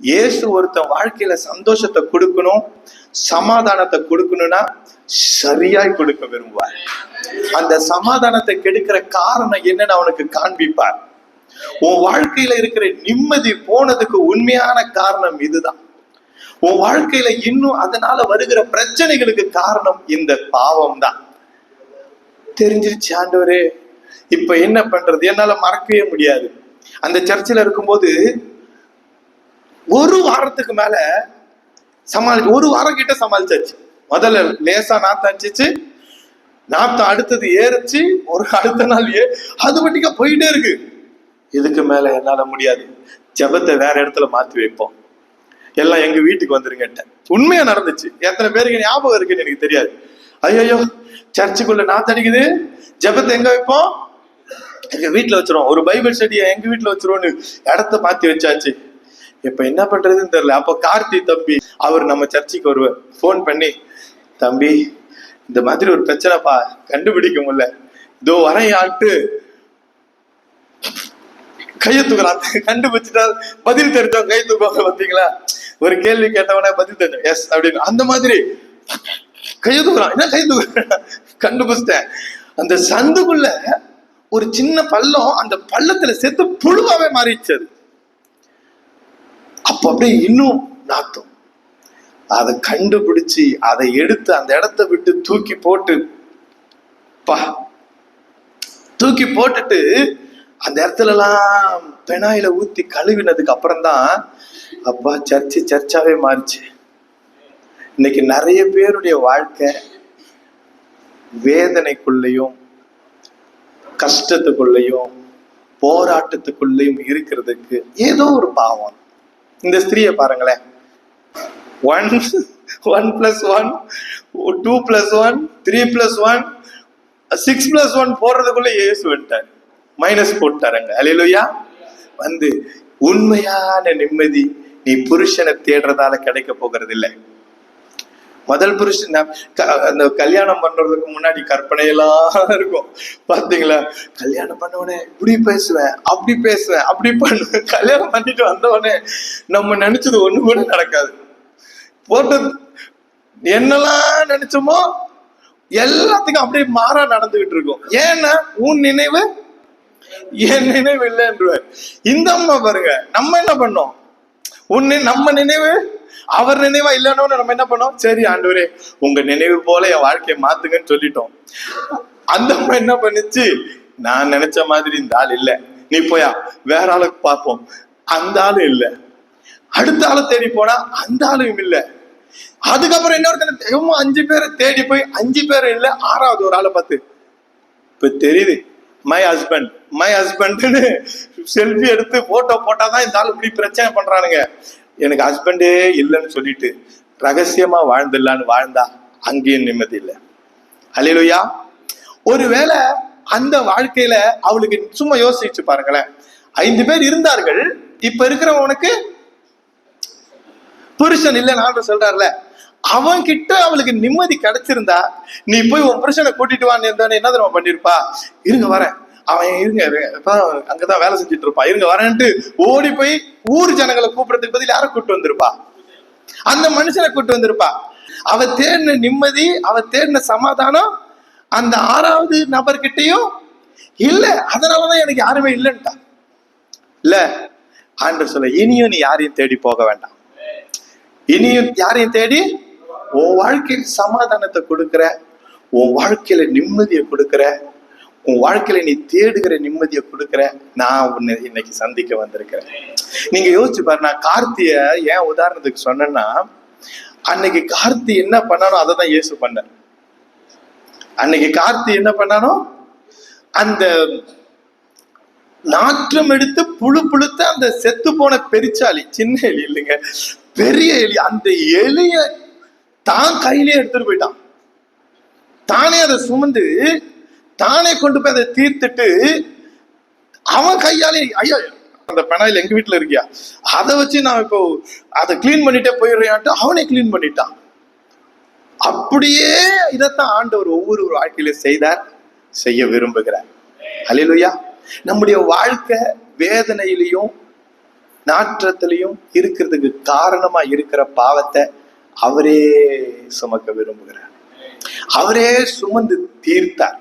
இயேசு ஒருத்தன் வாழ்க்கையில சந்தோஷத்தை கொடுக்கணும் சமாதானத்தை கொடுக்கணும்னா சரியாய் கொடுக்க விரும்புவார். அந்த சமாதானத்தை கெடுக்கிற காரணம் என்னன்னு அவனுக்கு காண்பிப்பார். உன் வாழ்க்கையில இருக்கிற நிம்மதி போனதுக்கு உண்மையான காரணம் இதுதான். உன் வாழ்க்கையில இன்னும் அதனால வருகிற பிரச்சனைகளுக்கு காரணம் இந்த பாவம் தான் தெரிஞ்சிருச்சு ஆண்டவரே. இப்ப என்ன பண்றது? என்னால மறக்கவே முடியாது. அந்த சர்ச்சில் இருக்கும்போது ஒரு வாரத்துக்கு மேல சமாளி ஒரு வாரம் கிட்ட சமாளிச்சாச்சு. முதல்ல லேசா நாத்தம் அடிச்சிச்சு. நாத்தம் அடுத்தது ஏறிச்சு. ஒரு அடுத்த நாள் ஏ அது வட்டிக்கா போயிட்டே இருக்கு. இதுக்கு மேல என்னால முடியாது. ஜெபத்தை வேற இடத்துல மாத்தி வைப்போம். எல்லாம் எங்க வீட்டுக்கு வந்துருங்கட்ட உண்மையா நடந்துச்சு. எத்தனை பேருக்கு ஞாபகம் இருக்குன்னு எனக்கு தெரியாது. ஐயோ சர்ச்சுக்குள்ள நாத்தம் அடிக்குது. ஜெபத்தை எங்க வைப்போம்? எங்க வீட்டுல வச்சிருவோம். ஒரு பைபிள் ஸ்டடியை எங்க வீட்டுல வச்சிருவோம்னு இடத்த மாத்தி வச்சாச்சு. இப்ப என்ன பண்றதுன்னு தெரியல. அப்ப கார்த்தி தம்பி அவர் நம்ம சர்ச்சுக்கு வருவார். ஃபோன் பண்ணி தம்பி இந்த மாதிரி ஒரு பிரச்சனைப்பா கண்டுபிடிக்க முடியல. இதோ வரையாட்டு ஆட்டு. கையை தூக்குறான். கண்டுபிடிச்சிட்டா பதில் தெரிஞ்சோம் கை தூக்குவாங்க பாத்தீங்களா ஒரு கேள்வி கேட்டவனே பதில் தெரிஞ்சோம் எஸ் அப்படின்னு. அந்த மாதிரி கையை தூக்குறான். என்ன கை தூக்குறான்? கண்டுபிடிச்சிட்டேன். அந்த சந்துக்குள்ள ஒரு சின்ன பள்ளம் அந்த பள்ளத்துல செத்து புழுவாவே மாறிடுச்சு அது. அப்போ அப்படியே இன்னும் நாத்தம். அதை கண்டுபிடிச்சு அதை எடுத்து அந்த இடத்த விட்டு தூக்கி போட்டு பா தூக்கி போட்டுட்டு அந்த இடத்துல எல்லாம் பெனாயில ஊத்தி கழுவினதுக்கு அப்புறம் தான் அப்பா சர்ச்சு சர்ச்சாவே மாறிச்சு. இன்னைக்கு நிறைய பேருடைய வாழ்க்கை வேதனைக்குள்ளேயும் கஷ்டத்துக்குள்ளேயும் போராட்டத்துக்குள்ளேயும் இருக்கிறதுக்கு ஏதோ ஒரு பாவம். இந்த ஸ்திரீயை பாருங்களேன். One one plus one two plus one three plus one six plus one போடுறதுக்குள்ள Yesu வந்துட்டார். மைனஸ் போட்டாருங்க அலையிலுயா வந்து உண்மையான நிம்மதி நீ புருஷனை தேடுறதால கிடைக்க போகிறது இல்லை முதல் புருஷன் க- அந்த கல்யாணம் பண்றதுக்கு முன்னாடி கற்பனையெல்லாம் இருக்கும். பாத்தீங்களா? கல்யாணம் பண்ணவனே இப்படி பேசுவேன் அப்படி பேசுவேன் அப்படி பண்ணுவேன் கல்யாணம் பண்ணிட்டு வந்தவனே நம்ம நினைச்சது ஒண்ணு கூட நடக்காது. போட்டது என்னெல்லாம் நினைச்சோமோ எல்லாத்துக்கும் அப்படியே மாறா நடந்துகிட்டு இருக்கும். ஏன்னா உன் நினைவு என் நினைவு இல்லைன்றவர். இந்த அம்மா பாருங்க நம்ம என்ன பண்ணோம்? உன் நம்ம நினைவு அவர் நினைவா இல்லைன்னு நம்ம என்ன பண்ணோம்? சரி ஆண்டவரே உங்க நினைவு போல என் வாழ்க்கையை மாத்துங்கன்னு சொல்லிட்டோம். அந்த அம்மா என்ன பண்ணுச்சு? நான் நினைச்ச மாதிரி இந்த ஆள் இல்ல. நீ போயா வேற ஆளுக்கு பார்ப்போம். அந்த ஆளும் இல்ல. அடுத்த ஆளை தேடி போனா அந்த ஆளும் இல்ல. அதுக்கப்புறம் இன்னொருத்தனை இவங்க அஞ்சு பேரை தேடி போய் அஞ்சு பேரும் இல்ல ஆறாவது ஒரு ஆளை பார்த்து. இப்ப தெரியுது மை ஹஸ்பண்ட் மை ஹஸ்பண்ட்னு செல்ஃபி எடுத்து போட்டோ போட்டாதான் இந்த ஆள் இப்படி பிரச்சனை பண்றானுங்க. எனக்கு ஹஸ்பண்டே இல்லைன்னு சொல்லிட்டு ரகசியமா வாழ்ந்துடலான்னு வாழ்ந்தா அங்கேயும் நிம்மதி இல்லை. அலையிலுயா ஒருவேளை அந்த வாழ்க்கையில அவளுக்கு சும்மா யோசிச்சு பாருங்களேன். ஐந்து பேர் இருந்தார்கள் இப்ப இருக்கிறவனுக்கு புருஷன் இல்லை நான் சொல்றாருல. அவன் கிட்ட அவளுக்கு நிம்மதி கிடைச்சிருந்தா நீ போய் உன் புருஷனை கூட்டிட்டு வான்னு இருந்தானே என்ன தெரியுமா பண்ணிருப்பா? இருங்க வரேன். அவன் இருங்க அங்கதான் வேலை செஞ்சுட்டு இருப்பான் இருங்க வரேன்ட்டு ஓடி போய் ஊர் ஜனங்களை கூப்பிடுறதுக்கு பதில் யாரை கூட்டு வந்திருப்பா? அந்த மனுஷனை கூட்டு வந்திருப்பா. அவ தேடின நிம்மதி அவ தேடின சமாதானம் அந்த ஆறாவது நபர்கிட்டயும் இல்ல. அதனாலதான் எனக்கு யாருமே இல்லைன்ட்டா. இல்ல ஆண்டு சொல்ல இனியும் நீ யாரையும் தேடி போக வேண்டாம். இனியும் யாரையும் தேடி? உன் வாழ்க்கையில் சமாதானத்தை கொடுக்குற உன் வாழ்க்கையில நிம்மதியை கொடுக்குற உன் வாழ்க்கையில நீ தேடுகிற நிம்மதியை கொடுக்குற நான் உன்னை இன்னைக்கு சந்திக்க வந்திருக்கிறேன். நீங்க யோசிச்சு பாரு நான் கார்த்திய ஏன் உதாரணத்துக்கு சொன்னேன்னா அன்னைக்கு கார்த்தி என்ன பண்ணானோ அதை தான் இயேசு பண்ண அன்னைக்கு கார்த்தி என்ன பண்ணானோ அந்த நாற்றம் எடுத்து புழு புழுத்த அந்த செத்து போன பெரிச்சாளி சின்ன எலி இல்லைங்க பெரிய எலி அந்த எலிய தான் கையிலேயே எடுத்துட்டு போயிட்டான். தானே அதை சுமந்து தானே கொண்டு போய் அதை தீர்த்துட்டு அவன் கையாலே ஐயா அந்த பெனாயில் எங்க வீட்டுல இருக்கியா? அதை வச்சு நான் இப்போ அதை கிளீன் பண்ணிட்டே போயிடுறேன்ட்டு அவனே கிளீன் பண்ணிட்டான். அப்படியே இதைத்தான் ஆண்டவர் ஒவ்வொரு வாழ்க்கையில செய்தார் செய்ய விரும்புகிறார். அலையிலுயா நம்முடைய வாழ்க்கை வேதனையிலையும் நாற்றத்திலையும் இருக்கிறதுக்கு காரணமா இருக்கிற பாவத்தை அவரே சுமக்க விரும்புகிறார். அவரே சுமந்து தீர்த்தார்.